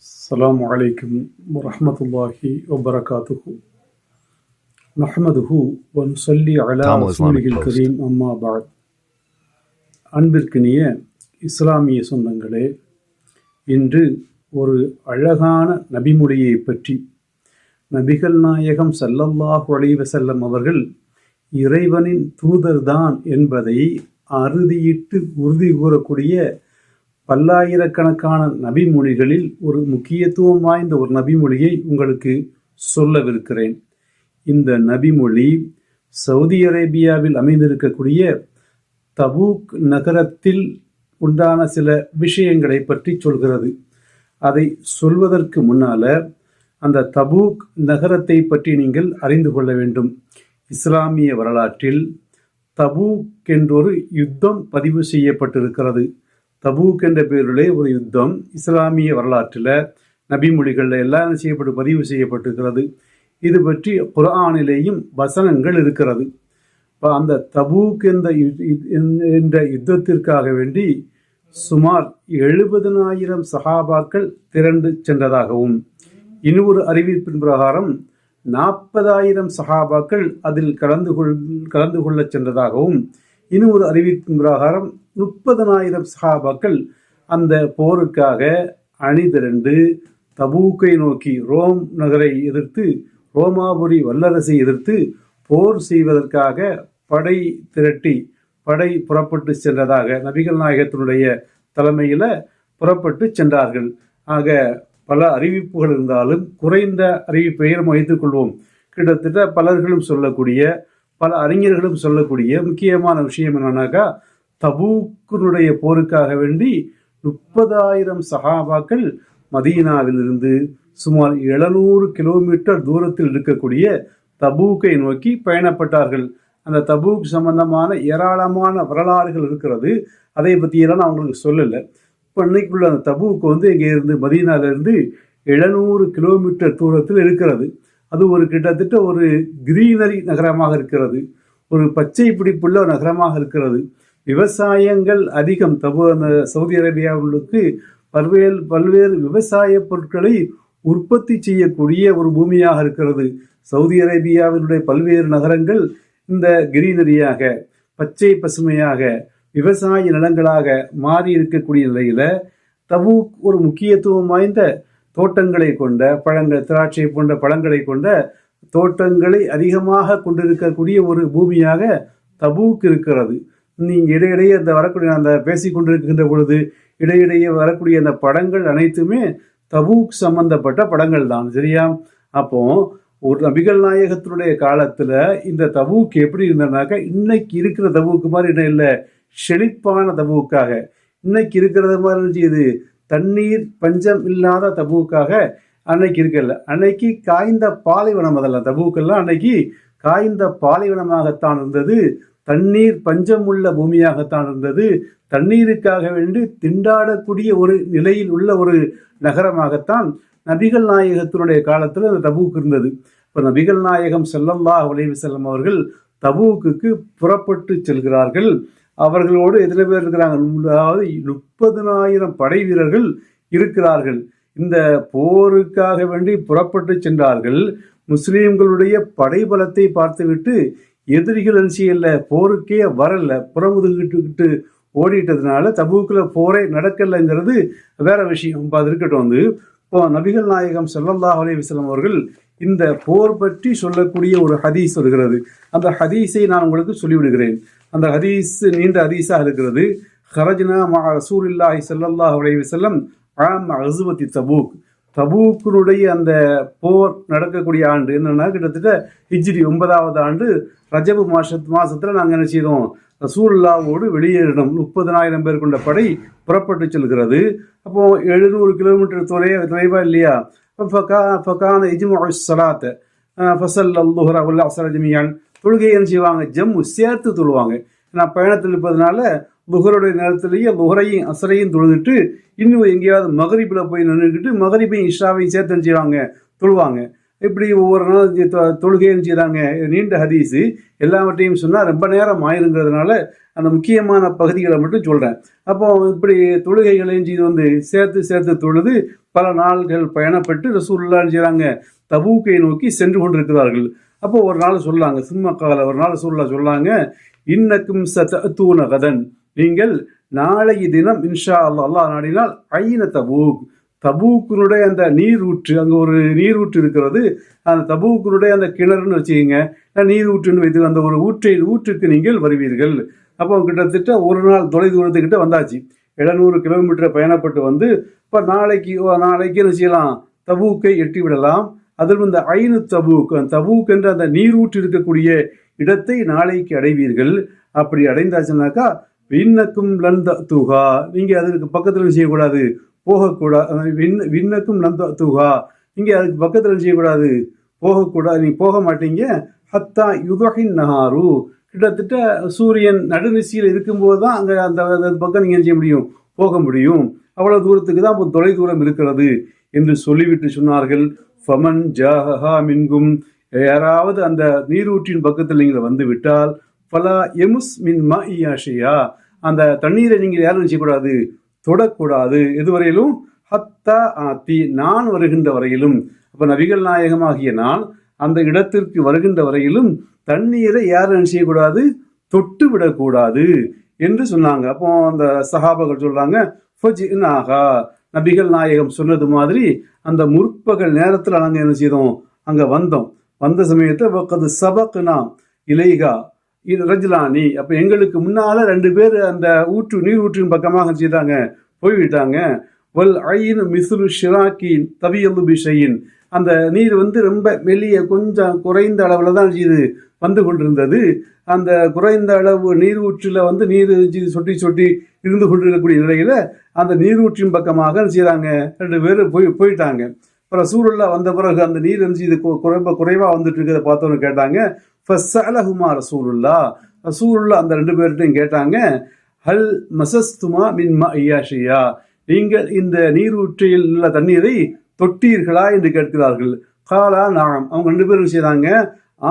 السلام عليكم ورحمة الله وبركاته نحمده ونصلي على Tamil رسوله Islamic Post. الكريم أما بعد அன்பிற்கினிய இஸ்லாமிய சொந்தங்களே இன்று ஒரு அழகான நபிமொழியை பற்றி நபிகள் நாயகம் ஸல்லல்லாஹு அலைஹி வஸல்லம் அவர்கள் இறைவனின் தூதர்தான் என்பதை அறுதியிட்டு உறுதி கூறக்கூடிய பல்லாயிரக்கணக்கான நபிமொழிகளில் ஒரு முக்கியத்துவம் வாய்ந்த ஒரு நபிமொழியை உங்களுக்கு சொல்லவிருக்கிறேன். இந்த நபிமொழி சவுதி அரேபியாவில் அமைந்திருக்கக்கூடிய தபூக் நகரத்தில் உண்டான சில விஷயங்களை பற்றி சொல்கிறது. அதை சொல்வதற்கு முன்னால அந்த தபூக் நகரத்தை பற்றி நீங்கள் அறிந்து கொள்ள வேண்டும். இஸ்லாமிய வரலாற்றில் தபூக் என்றொரு யுத்தம் பதிவு செய்யப்பட்டிருக்கிறது. தபூக் என்ற பெயரிலே ஒரு யுத்தம். இஸ்லாமிய வரலாற்றில் நபிமொழிகளில் எல்லாம் செய்யப்பட்டு பதிவு செய்யப்பட்டிருக்கிறது. இது பற்றி குரானிலேயும் வசனங்கள் இருக்கிறது. இப்போ அந்த தபூக் என்ற என்ற யுத்தத்திற்காக வேண்டி சுமார் எழுபதனாயிரம் சகாபாக்கள் திரண்டு சென்றதாகவும் இன்னொரு அறிவிப்பின் பிரகாரம் நாற்பதாயிரம் சகாபாக்கள் அதில் கலந்து கொள் கலந்து கொள்ளச் சென்றதாகவும் இன்னொரு அறிவிப்பின் பிரகாரம் முப்பதனாயிரம் சஹாபாக்கள் அந்த போருக்காக அணிதிரண்டு தபூக்கை நோக்கி ரோம் நகரை எதிர்த்து ரோமாபுரி வல்லரசை எதிர்த்து போர் செய்வதற்காக படை திரட்டி படை புறப்பட்டு சென்றதாக நபிகள் நாயகத்தினுடைய தலைமையில் புறப்பட்டு சென்றார்கள். ஆக பல அறிவிப்புகள் இருந்தாலும் குறைந்த அறிவிப்பை நம்ம வைத்துக் கொள்வோம். கிட்டத்தட்ட பலர்களும் சொல்லக்கூடிய பல அறிஞர்களும் சொல்லக்கூடிய முக்கியமான விஷயம் என்னன்னாக்கா தபூக்கினுடைய போருக்காக வேண்டி முப்பதாயிரம் சகாபாக்கள் மதீனாவிலிருந்து சுமார் எழுநூறு கிலோமீட்டர் தூரத்தில் இருக்கக்கூடிய தபூக்கை நோக்கி பயணப்பட்டார்கள். அந்த தபூக் சம்பந்தமான ஏராளமான வரலாறுகள் இருக்கிறது. அதை பற்றியெல்லாம் நான் உங்களுக்கு சொல்லலை. இப்போ இன்னைக்குள்ள அந்த தபூக்கு வந்து இங்கே இருந்து மதீனாவிலிருந்து எழுநூறு கிலோமீட்டர் தூரத்தில் இருக்கிறது. அது ஒரு கிட்டத்தட்ட ஒரு கிரீனரி நகரமாக இருக்கிறது. ஒரு பச்சை பிடிப்புள்ள நகரமாக இருக்கிறது. விவசாயங்கள் அதிகம். தபு அந்த சவுதி அரேபியாவுக்கு பல்வேறு பல்வேறு விவசாய பொருட்களை உற்பத்தி செய்யக்கூடிய ஒரு பூமியாக இருக்கிறது. சவுதி அரேபியாவினுடைய பல்வேறு நகரங்கள் இந்த கிரீனரியாக பச்சை பசுமையாக விவசாய நிலங்களாக மாறி இருக்கக்கூடிய நிலையில தபூக் ஒரு முக்கியத்துவம் வாய்ந்த தோட்டங்களை கொண்ட பழங்கள் திராட்சை போன்ற பழங்களை கொண்ட தோட்டங்களை அதிகமாக கொண்டிருக்கக்கூடிய ஒரு பூமியாக தபூக் இருக்கிறது. நீங்கள் இடையிடையே அந்த வரக்கூடிய அந்த பேசிக் கொண்டிருக்கின்ற பொழுது இடையிடையே வரக்கூடிய அந்த படங்கள் அனைத்துமே தபூக் சம்பந்தப்பட்ட படங்கள் தான் சரியா? அப்போ ஒரு நபிகள் நாயகத்தினுடைய காலத்தில் இந்த தபூக் எப்படி இருந்தனாக்கா இன்னைக்கு இருக்கிற தபூக்கு மாதிரி என்ன இல்லை செழிப்பான தபூக்காக. இன்னைக்கு இருக்கிறது மாதிரி இருந்துச்சு இது தண்ணீர் பஞ்சம் இல்லாத தபூக்காக அன்னைக்கு இருக்கல. அன்னைக்கு காய்ந்த பாலைவனம் அதெல்லாம் தபூக்கெல்லாம் அன்னைக்கு காய்ந்த பாலைவனமாகத்தான் இருந்தது. தண்ணீர் பஞ்சம் உள்ள பூமியாகத்தான் இருந்தது. தண்ணீருக்காக வேண்டி திண்டாடக்கூடிய ஒரு நிலையில் உள்ள ஒரு நகரமாகத்தான் நபிகள் நாயகத்தினுடைய காலத்தில் அந்த தபூக் இருந்தது. இப்போ நபிகள் நாயகம் ஸல்லல்லாஹு அலைஹி செல்லம் அவர்கள் தபூக்குக்கு புறப்பட்டு செல்கிறார்கள். அவர்களோடு எத்தனை பேர் இருக்கிறாங்க? அதாவது முப்பதினாயிரம் படை வீரர்கள் இருக்கிறார்கள். இந்த போருக்காக வேண்டி புறப்பட்டு சென்றார்கள். முஸ்லீம்களுடைய படைபலத்தை பார்த்துவிட்டு எதிரிகள் அரிசியில் போருக்கே வரல. புறமுதுகிட்டு ஓடிட்டதுனால தபூக்கில் போரே நடக்கலைங்கிறது வேற விஷயம். இப்போ அது இருக்கட்டும் வந்து இப்போ நபிகள் நாயகம் ஸல்லல்லாஹு அலைஹி வஸல்லம் அவர்கள் இந்த போர் பற்றி சொல்லக்கூடிய ஒரு ஹதீஸ் வருகிறது. அந்த ஹதீஸை நான் உங்களுக்கு சொல்லிவிடுகிறேன். அந்த ஹதீஸ் நீண்ட ஹதீஸாக இருக்கிறது. ஹரஜ்னா மா ரசூலில்லாஹி ஸல்லல்லாஹு அலைஹி வஸல்லம் ஆம் அசுவத்தி தபூக். தபூக்கினுடைய அந்த போர் நடக்கக்கூடிய ஆண்டு என்னன்னா கிட்டத்தட்ட ஹிஜ்ரி ஒன்பதாவது ஆண்டு ரஜபு மாச மாசத்துல நாங்கள் என்ன செய்தோம்? ரசூல்லாவோடு வெளியேறினோம். முப்பதனாயிரம் பேர் கொண்ட படை புறப்பட்டு செல்கிறது. அப்போ எழுநூறு கிலோமீட்டர் தொலை தொலைவா இல்லையா? ஃபகா ஃபகான இஜ்மு சலாத்தை ஃபசல் அல்லுஹரா உல்லா ஜமியான் தொழுகை என்ன செய்வாங்க? ஜம்மு சேர்த்து தொழுவாங்க. நான் பயணத்தில் இருப்பதனால புகருடைய நேரத்திலேயே புகரையும் அசரையும் தொழுதுட்டு இன்னும் எங்கேயாவது மகரிப்பில் போய் நின்றுக்கிட்டு மகரிப்பையும் இஷாவையும் சேர்த்து செய்வாங்க தொழுவாங்க. இப்படி ஒவ்வொரு நாள் தொழுகையும் செய்கிறாங்க நீண்ட ஹதீஸு. எல்லாவற்றையும் சொன்னால் ரொம்ப நேரம் ஆயிருங்கிறதுனால அந்த முக்கியமான பகுதிகளை மட்டும் சொல்கிறேன் அப்போ இப்படி தொழுகைகளையும் செய்து வந்து சேர்த்து சேர்த்து தொழுது பல நாள்கள் பயணப்பட்டு ரசூல்லான்னு செய்கிறாங்க தபூக்கை நோக்கி சென்று கொண்டிருக்கிறார்கள். அப்போ ஒரு நாள் சொல்லாங்க. சிம்மக்கால ஒரு நாள் சொல்ல சொல்லாங்க இன்னக்கும் சத்தூன கதன். நீங்கள் நாளைய தினம் இன்ஷா அல்லா அல்லாஹ் நாடினால் ஐன தபூக் தபூக்கினுடைய அந்த நீரூற்று அங்கே ஒரு நீரூற்று இருக்கிறது. அந்த தபூக்கினுடைய அந்த கிணறுன்னு வச்சுக்கோங்க. நீரூற்றுன்னு வைத்து அந்த ஒரு ஊற்றை ஊற்றுக்கு நீங்கள் வருவீர்கள். அப்போ கிட்டத்தட்ட ஒரு நாள் தொலை தூரத்துக்கிட்ட வந்தாச்சு. எழுநூறு கிலோமீட்டர் பயணப்பட்டு வந்து இப்போ நாளைக்கு ஓ, நாளைக்கு என்ன செய்யலாம்? தபூக்கை எட்டி விடலாம் அதில் இந்த ஐநு தபூக் அந்த தபூக் என்ற அந்த நீரூற்று இருக்கக்கூடிய இடத்தை நாளைக்கு அடைவீர்கள். அப்படி அடைந்தாச்சுனாக்கா விண்ணக்கும் லந்த துகா நீங்கள் அதுக்கு பக்கத்தில் செய்யக்கூடாது? போகக்கூடாது விண் விண்ணக்கும் லந்த துகா நீங்கள் அதுக்கு பக்கத்தில் செய்யக்கூடாது? போகக்கூடாது நீங்கள் போக மாட்டீங்க. ஹத்தா யுதகின் நகாரு கிட்டத்தட்ட சூரியன் நடுநிசையில் இருக்கும்போது தான் அங்கே அந்த அந்த பக்கம் நீங்கள் செய்ய முடியும்? போக முடியும். அவ்வளோ தூரத்துக்கு தான் இப்போ தொலை தூரம் இருக்கிறது என்று சொல்லிவிட்டு சொன்னார்கள். ஃபமன் ஜாஹா மின்கும். யாராவது அந்த நீரூற்றின் பக்கத்தில் நீங்கள் வந்து விட்டால் ஃபலா எமுஸ் மின் மா இயாஷியா அந்த தண்ணீரை நீங்கள் யாரும் செய்யக்கூடாது தொடக்கூடாது. எதுவரையிலும் ஹத்தா ஆத்தி நான் வருகின்ற வரையிலும். அப்போ நபிகள் நாயகமாகிய நான் அந்த இடத்திற்கு வருகின்ற வரையிலும் தண்ணீரை யாரும் என்ன செய்யக்கூடாது தொட்டு விடக்கூடாது என்று சொன்னாங்க. அப்போ அந்த சஹாபர்கள் சொல்றாங்க ஃபஜ்இனாகா நபிகள் நாயகம் சொன்னது மாதிரி அந்த முற்பகல் நேரத்தில் நாங்கள் என்ன செய்தோம்? அங்கே வந்தோம். வந்த சமயத்தை சபக்குனா இலைகா இது ரஜ்லானி. அப்போ எங்களுக்கு முன்னால் ரெண்டு பேர் அந்த ஊற்று நீர் ஊற்றின் பக்கமாக செய்தாங்க. போய்விட்டாங்க. வல் ஐயின் மிசுரு ஷிராக்கின் தவியல்லு பிஷையின். அந்த நீர் வந்து ரொம்ப மெல்லிய கொஞ்சம் குறைந்த அளவில் தான் இது வந்து கொண்டிருந்தது. அந்த குறைந்த அளவு நீரூற்றில் வந்து நீர் சொட்டி சொட்டி இருந்து கொண்டிருக்கக்கூடிய நிலையில் அந்த நீரூற்றின் பக்கமாக செய்கிறாங்க ரெண்டு பேர் போய் போயிட்டாங்க. அப்புறம் சூழலில் வந்த பிறகு அந்த நீர் இருந்துச்சு இது கு- குறைவாக வந்துட்டு இருக்கிறத பார்த்தோன்னு கேட்டாங்க. ஃபஸ்ஸலஹுமா ரசூலுல்லா ரசூலுல்லா அந்த ரெண்டு பேர்கிட்டையும் கேட்டாங்க ஹல் மசஸ்துமா மின் மா ஐயாஷியா நீங்கள் இந்த நீரூற்றில் உள்ள தண்ணீரை தொட்டீர்களா? என்று கேட்கிறார்கள். காலா நாம் அவங்க ரெண்டு பேரும் செய்தாங்க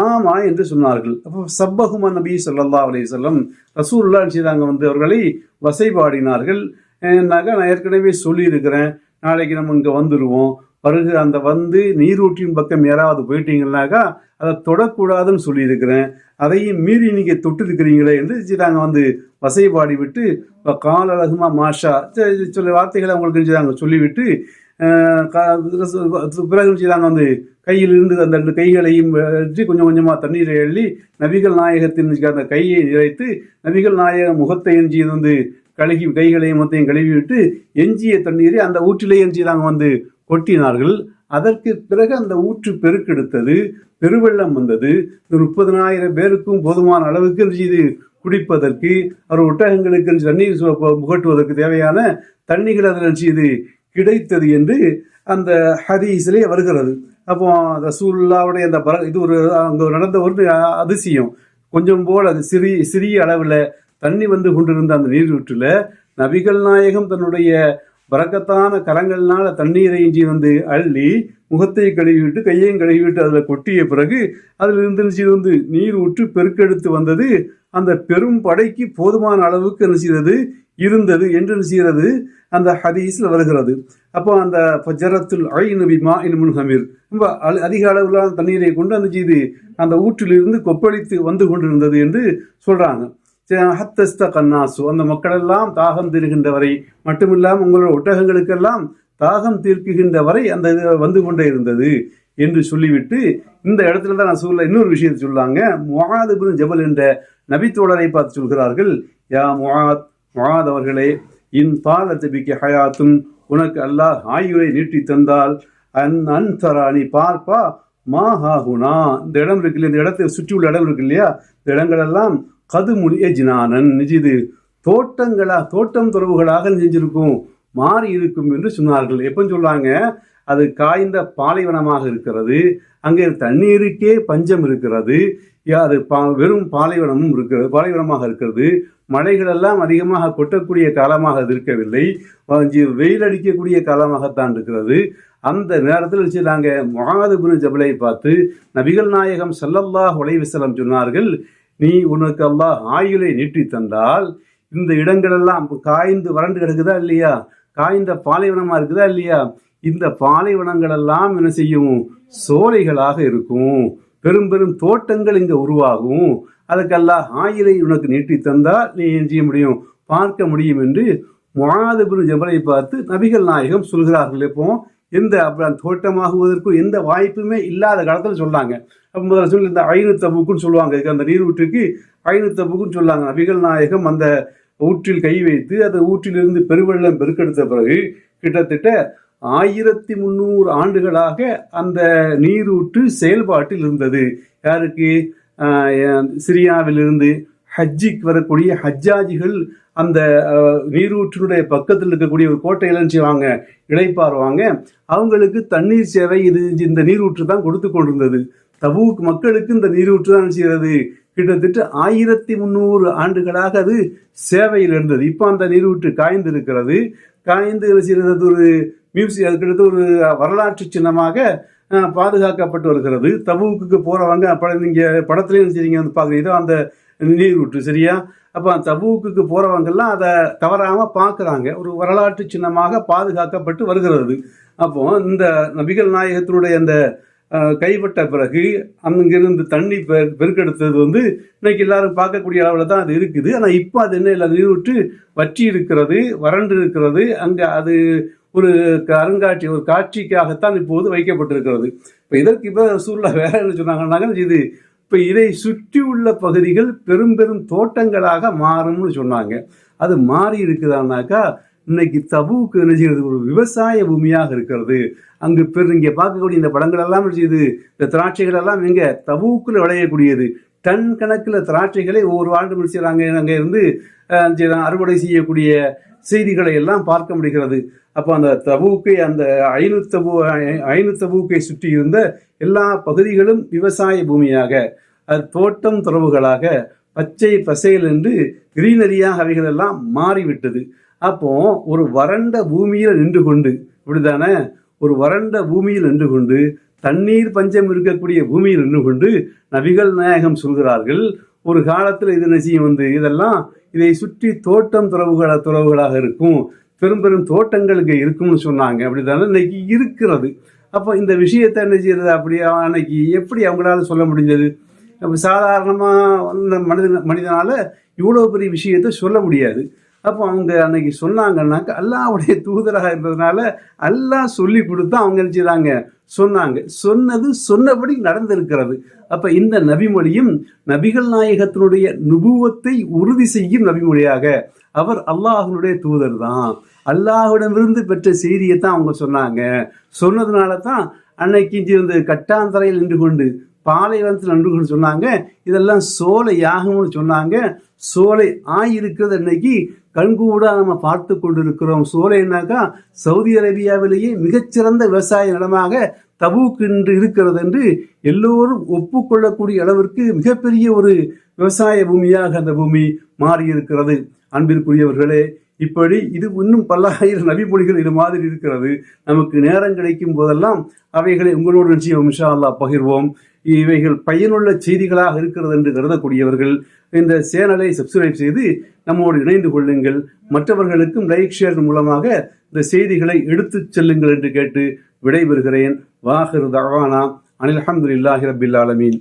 ஆமா என்று சொன்னார்கள். அப்போ சப்பகுமா நபி சொல்லல்லா அலி சொல்லம் ரசூல்லா செய்தாங்க வந்து அவர்களை வசைபாடினார்கள். ஏன்னாக்கா நான் ஏற்கனவே சொல்லியிருக்கிறேன் நாளைக்கு நம்ம இங்கே வந்துடுவோம் பிறகு அந்த வந்து நீரூற்றின் பக்கம் யாராவது போயிட்டீங்கன்னாக்கா அதை தொடக்கூடாதுன்னு சொல்லியிருக்கிறேன். அதையும் மீறி நீங்கள் தொட்டிருக்கிறீங்களே என்று நாங்கள் வந்து வசைபாடி விட்டு இப்ப கால் அழகுமா மாஷா சரி, சில வார்த்தைகளை அவங்களுக்கு நாங்கள் சொல்லிவிட்டு கா- பிறகு செய்தாங்க வந்து கையிலிருந்து அந்த ரெண்டு கைகளையும் வச்சு கொஞ்சம் கொஞ்சமாக தண்ணீரை எள்ளி நபிகள் நாயகத்தின் அந்த கையை நிறைத்து நபிகள் நாயக முகத்தை எஞ்சி வந்து கழுகி கைகளையும் மொத்தையும் கழுவி விட்டு எஞ்சிய தண்ணீரை அந்த ஊற்றிலே எஞ்சி நாங்கள் வந்து கொட்டினார்கள். அதற்கு பிறகு அந்த ஊற்று பெருக்கெடுத்தது பெருவெள்ளம் வந்தது. முப்பதினாயிரம் முப்பதனாயிரம் பேருக்கும் போதுமான அளவுக்கு இது குடிப்பதற்கு அவர் ஒட்டகங்களுக்கு தண்ணீர் சு- புகட்டுவதற்கு தேவையான தண்ணிகள் அதில் இது கிடைத்தது என்று அந்த ஹதீஸிலே வருகிறது. அப்போ ரசூல்லாவுடைய அந்த பர இது ஒரு அங்கே நடந்த ஒரு அதிசயம். கொஞ்சம் போல் அது சிறிய சிறிய அளவில் தண்ணி வந்து கொண்டிருந்த அந்த நீரூற்றில் நபிகள் நாயகம் தன்னுடைய பறக்கத்தான கரங்கள்னால தண்ணீரை இஞ்சி வந்து அள்ளி முகத்தை கழுவிவிட்டு கையையும் கழுவிவிட்டு அதில் கொட்டிய பிறகு அதில் இருந்து வந்து நீர் ஊற்று பெருக்கெடுத்து வந்தது. அந்த பெரும் படைக்கு போதுமான அளவுக்கு என்ன செய்தது? இருந்தது. என்று செய்கிறது? அந்த ஹதீஸில் வருகிறது. அப்போ அந்த ஜரத்துல் ஐன் பிமா இன் முன்ஹமீர் ரொம்ப அதிக அளவிலான தண்ணீரை கொண்டு அந்த செய்து அந்த ஊற்றிலிருந்து கொப்பளித்து வந்து கொண்டிருந்தது என்று சொல்கிறாங்க ஹத்தஸ்த கண்ணாசு அந்த மக்களெல்லாம் தாகம் தீர்கின்ற வரை மட்டுமில்லாமல் உங்களோட ஒட்டகங்களுக்கெல்லாம் தாகம் தீர்க்குகின்ற வரை அந்த இது வந்து கொண்டே இருந்தது என்று சொல்லிவிட்டு இந்த இடத்துல தான் நான் சொல்ல இன்னொரு விஷயத்தை சொல்லாங்க முஆத் ஜபல் என்ற நபித்தோழரை பார்த்து சொல்கிறார்கள் யா முகாத் முகாத் அவர்களே இன் பால தபிக்கு ஹயாத்தும் உனக்கு அல்லாஹ் ஆயுளை நீட்டி தந்தால் அன் அன்தரா நீ பார்ப்பா மா ஹாகுனா இந்த இடம் இருக்கு இல்லையா? இந்த இடத்தை சுற்றி உள்ள இடம் இருக்கு இல்லையா? இந்த இடங்களெல்லாம் கதுமுடிய ஜினானன் நிஜிது தோட்டங்களா தோட்டம் துறவுகளாக செஞ்சிருக்கும் மாறி இருக்கும் என்று சொன்னார்கள். எப்போ சொல்றாங்க அது காய்ந்த பாலைவனமாக இருக்கிறது. அங்கே தண்ணீருக்கே பஞ்சம் இருக்கிறது. அது பா வெறும் பாலைவனமும் இருக்கிறது பாலைவனமாக இருக்கிறது. மழைகளெல்லாம் அதிகமாக கொட்டக்கூடிய காலமாக அது இருக்கவில்லை. வெயில் அடிக்கக்கூடிய காலமாகத்தான் இருக்கிறது. அந்த நேரத்தில் வச்சுட்டாங்க முகமது பின் ஜபலை பார்த்து நபிகள் நாயகம் ஸல்லல்லாஹு உலைவிசலம் சொன்னார்கள் நீ உனக்கு அல்லாஹ் ஆயுளை நீட்டி தந்தால் இந்த இடங்களெல்லாம் காய்ந்து வறண்டு கிடக்குதா இல்லையா? காய்ந்த பாலைவனமா இருக்குதா இல்லையா? இந்த பாலைவனங்கள் எல்லாம் என்ன செய்யும்? சோலைகளாக இருக்கும். பெரும் பெரும் தோட்டங்கள் இங்க உருவாகும். அதுக்கெல்லாம் ஆயிலை உனக்கு நீட்டி தந்தால் நீ என்ன செய்ய முடியும்? பார்க்க முடியும் என்று முகாதபின் ஜபலை பார்த்து நபிகள் நாயகம் சொல்கிறார்கள். இப்போ எந்த அப்புறம் எந்த வாய்ப்புமே இல்லாத காலத்தில் சொன்னாங்க அப்போ முதல்ல சொல்லி இந்த ஐநு தபுக்குன்னு சொல்லுவாங்க. இதுக்கு அந்த நீரூற்றுக்கு ஐநு தபுக்குன்னு சொல்லாங்க நபிகள் நாயகம் அந்த ஊற்றில் கை வைத்து அந்த ஊற்றிலிருந்து பெருவெள்ளம் பெருக்கெடுத்த பிறகு கிட்டத்தட்ட ஆயிரத்தி முந்நூறு ஆண்டுகளாக அந்த நீரூற்று செயல்பாட்டில் இருந்தது. யாருக்கு? சிரியாவிலிருந்து ஹஜ்ஜிக்கு வரக்கூடிய ஹஜ்ஜாஜிகள் அந்த நீரூற்றினுடைய பக்கத்தில் இருக்கக்கூடிய ஒரு கோட்டையில செய்வாங்க? இளைப்பாறுவாங்க அவங்களுக்கு தண்ணீர் சேவை இது இந்த நீரூற்று தான் கொடுத்து கொண்டிருந்தது. தபூக் மக்களுக்கு இந்த நீரூற்று தான் செய்கிறது? கிட்டத்தட்ட ஆயிரத்தி முந்நூறு ஆண்டுகளாக அது சேவையில் இருந்தது. இப்போ அந்த நீரூற்று காய்ந்து இருக்கிறது காய்ந்து செய்கிறது ஒரு மியூசியம் அது கிட்டத்தட்ட ஒரு வரலாற்று சின்னமாக பாதுகாக்கப்பட்டு வருகிறது. தபூக்கு போறவங்க அப்ப நீங்கள் படத்துலயும் என்ன செய்றீங்க வந்து பாக்குறீங்க அந்த நீரூற்று சரியா? அப்போ அந்த தபூக்கு போகிறவங்கெல்லாம் அதை தவறாமல் பார்க்குறாங்க ஒரு வரலாற்று சின்னமாக பாதுகாக்கப்பட்டு வருகிறது. அப்போ இந்த நபிகள் நாயகத்தினுடைய அந்த கைப்பட்ட பிறகு அங்கிருந்து தண்ணி பெ- பெருக்கெடுத்தது வந்து இன்னைக்கு எல்லாரும் பார்க்கக்கூடிய அளவில் தான் அது இருக்குது. ஆனால் இப்போ அது என்ன இல்லை நீரூற்று வற்றி இருக்கிறது வறண்டு இருக்கிறது. அங்கே அது ஒரு அருங்காட்சி ஒரு காட்சிக்காகத்தான் இப்போது வைக்கப்பட்டிருக்கிறது. இப்போ இதற்கு இப்போ சூழ்நிலை வேற என்ன சொன்னாங்கன்னாங்க இது இப்போ இதை சுற்றி உள்ள பகுதிகள் பெரும் பெரும் தோட்டங்களாக மாறும்னு சொன்னாங்க. அது மாறி இருக்குதானாக்கா இன்னைக்கு தபுவுக்கு என்ன செய்யறது? ஒரு விவசாய பூமியாக இருக்கிறது. அங்கு பெரு இங்கே பார்க்கக்கூடிய இந்த படங்கள் எல்லாம் செய்யுது? இந்த திராட்சைகள் எல்லாம் எங்க? தபுவுக்குள்ள விளையக்கூடியது. டன் கணக்கில் திராட்சைகளை ஒவ்வொரு ஆண்டு செய்கிறாங்க அங்கே இருந்து அறுவடை செய்யக்கூடிய செய்திகளை எல்லாம் பார்க்க முடிகிறது. அப்போ அந்த தபூக்கை அந்த ஐநூத்தபு ஐநூத்தபூக்கை சுற்றி இருந்த எல்லா பகுதிகளும் விவசாய பூமியாக அது தோட்டம் துறவுகளாக பச்சை பசைகள் என்று கிரீனரியாக அவைகள் எல்லாம் மாறிவிட்டது. அப்போ ஒரு வறண்ட பூமியில் நின்று கொண்டு இப்படிதானே ஒரு வறண்ட பூமியில் நின்று கொண்டு தண்ணீர் பஞ்சம் இருக்கக்கூடிய பூமியில் நின்று கொண்டு நபிகள் நாயகம் சொல்கிறார்கள் ஒரு காலத்தில் இது நிச்சயம் வந்து இதெல்லாம் இதை சுற்றி தோட்டம் துறவுகள துறவுகளாக இருக்கும். பெரும் பெரும் தோட்டங்கள் இங்கே இருக்கும்னு சொன்னாங்க. அப்படிதானே இன்னைக்கு இருக்கிறது. அப்போ இந்த விஷயத்தை என்ன செய்யறது அப்படி? அன்னைக்கு எப்படி அவங்களால சொல்ல முடிஞ்சது? அப்போ சாதாரணமாக இந்த மனிதன் இவ்வளோ பெரிய விஷயத்தை சொல்ல முடியாது. அப்போ அவங்க அன்னைக்கு சொன்னாங்கன்னாக்க அல்லாவுடைய தூதராக இருந்ததுனால எல்லாம் சொல்லி கொடுத்து அவங்க நினச்சிதாங்க சொன்னாங்க. சொன்னது சொன்னபடி நடந்திருக்கிறது. அப்ப இந்த நபிமொழியும் நபிகள் நாயகத்தினுடைய நுபுவத்தை உறுதி செய்யும் நபிமொழியாக அவர் அல்லாஹனுடைய தூதர் தான். அல்லாஹுடமிருந்து பெற்ற செய்தியை தான் அவங்க சொன்னாங்க. சொன்னதுனால தான் அன்னைக்கு இஞ்சி கட்டாந்தரையில் நின்று கொண்டு பாலைவனத்தில் நின்று சொன்னாங்க இதெல்லாம் சோலை யாகம்னு சொன்னாங்க. சோலை ஆயிருக்கிறது இன்னைக்கு கண்கூடா நம்ம பார்த்து கொண்டிருக்கிறோம். சோலைனாக்கா சவுதி அரேபியாவிலேயே மிகச்சிறந்த விவசாய நிலமாக தபூக் என்று இருக்கிறது என்று எல்லோரும் ஒப்புக்கொள்ளக்கூடிய அளவிற்கு மிகப்பெரிய ஒரு விவசாய பூமியாக அந்த பூமி மாறியிருக்கிறது. அன்பிற்குரியவர்களே இப்படி இது இன்னும் பல்லாயிரம் நபிமொழிகள் இது மாதிரி இருக்கிறது. நமக்கு நேரம் கிடைக்கும் போதெல்லாம் அவைகளை உங்களோடு நிச்சயம் இன்ஷா அல்லாஹ் பகிர்வோம். இவைகள் பயனுள்ள செய்திகளாக இருக்கிறது என்று கருதக்கூடியவர்கள் இந்த சேனலை சப்ஸ்கிரைப் செய்து நம்மோடு இணைந்து கொள்ளுங்கள். மற்றவர்களுக்கும் லைக் ஷேர் மூலமாக இந்த செய்திகளை எடுத்துச் செல்லுங்கள் என்று கேட்டு விடைபெறுகிறேன். வாஹிர் தவானா அனில் அஹமதுல்லாஹி ரபில் ஆலமீன்.